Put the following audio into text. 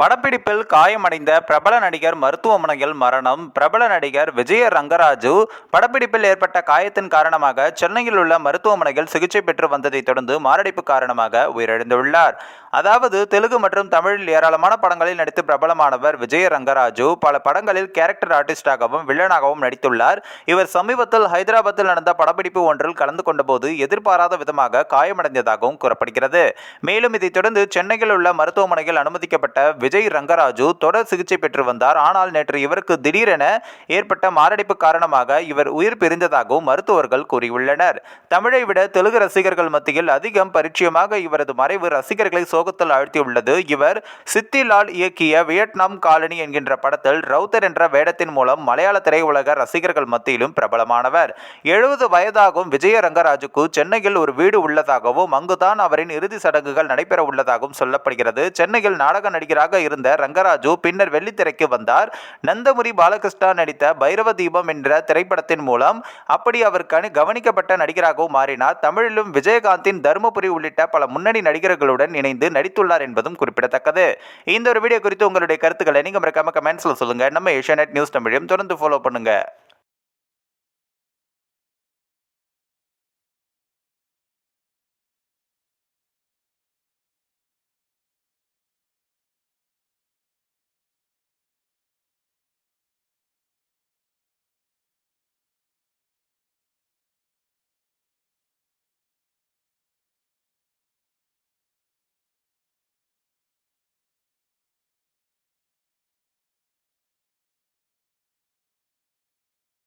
படப்பிடிப்பில் காயமடைந்த பிரபல நடிகர் மருத்துவமனையில் மரணம். பிரபல நடிகர் விஜய ரங்கராஜு படப்பிடிப்பில் ஏற்பட்ட காயத்தின் காரணமாக சென்னையில் உள்ள மருத்துவமனையில் சிகிச்சை பெற்று வந்ததைத் தொடர்ந்து மாரடைப்பு காரணமாக உயிரிழந்துள்ளார். அதாவது தெலுங்கு மற்றும் தமிழில் ஏராளமான படங்களில் நடித்து பிரபலமானவர் விஜய ரங்கராஜு பல படங்களில் கேரக்டர் ஆர்டிஸ்டாகவும் வில்லனாகவும் நடித்துள்ளார். இவர் சமீபத்தில் ஹைதராபாத்தில் நடந்த படப்பிடிப்பு ஒன்றில் கலந்து கொண்டபோது எதிர்பாராத விதமாக காயமடைந்ததாகவும் கூறப்படுகிறது. மேலும் இதைத் தொடர்ந்து சென்னையில் உள்ள மருத்துவமனையில் அனுமதிக்கப்பட்ட விஜய் ரங்கராஜு தொடர் சிகிச்சை பெற்று வந்தார். ஆனால் நேற்று இவருக்கு திடீரென ஏற்பட்ட மாரடைப்பு காரணமாக இவர் உயிர் பிரிந்ததாகவும் மருத்துவர்கள் கூறியுள்ளனர். தமிழை விட தெலுங்கு ரசிகர்கள் மத்தியில் அதிகம் பரிச்சயமாக இவரது மறைவு ரசிகர்களை சோகத்தில் ஆழ்த்தியுள்ளது. இவர் சித்திலால் இயக்கிய வியட்நாம் காலனி என்கின்ற படத்தில் ரவுத்தர் என்ற வேடத்தின் மூலம் மலையாள திரையுலக ரசிகர்கள் மத்தியிலும் பிரபலமானவர். எழுபது வயதாகும் விஜய ரங்கராஜுக்கு சென்னையில் ஒரு வீடு உள்ளதாகவும் அங்குதான் அவரின் இறுதி சடங்குகள் நடைபெற உள்ளதாகவும் சொல்லப்படுகிறது. சென்னையில் நாடக நடிகராக இருந்த ரங்கராஜு பின்னர் வெள்ளித்திரைக்கு வந்தார். நந்தமுரி பாலகிருஷ்ணா நடித்த பைரவ தீபம் என்ற திரைப்படத்தின் மூலம் அப்படி அவர் கணி கவனிக்கப்பட்ட நடிகராகவும் மாறினார். தமிழிலும் விஜயகாந்தின் தருமபுரி உள்ளிட்ட பல முன்னணி நடிகர்களுடன் இணைந்து நடித்துள்ளார் என்பதும் குறிப்பிடத்தக்கது. இந்த ஒரு வீடியோ குறித்து உங்களுடைய கருத்துக்களை நீங்கள் மறக்காம கமெண்ட்ஸில் சொல்லுங்க. நம்ம ஏஷியா நியூஸ் தமிழையும் தொடர்ந்து ஃபாலோ பண்ணுங்க.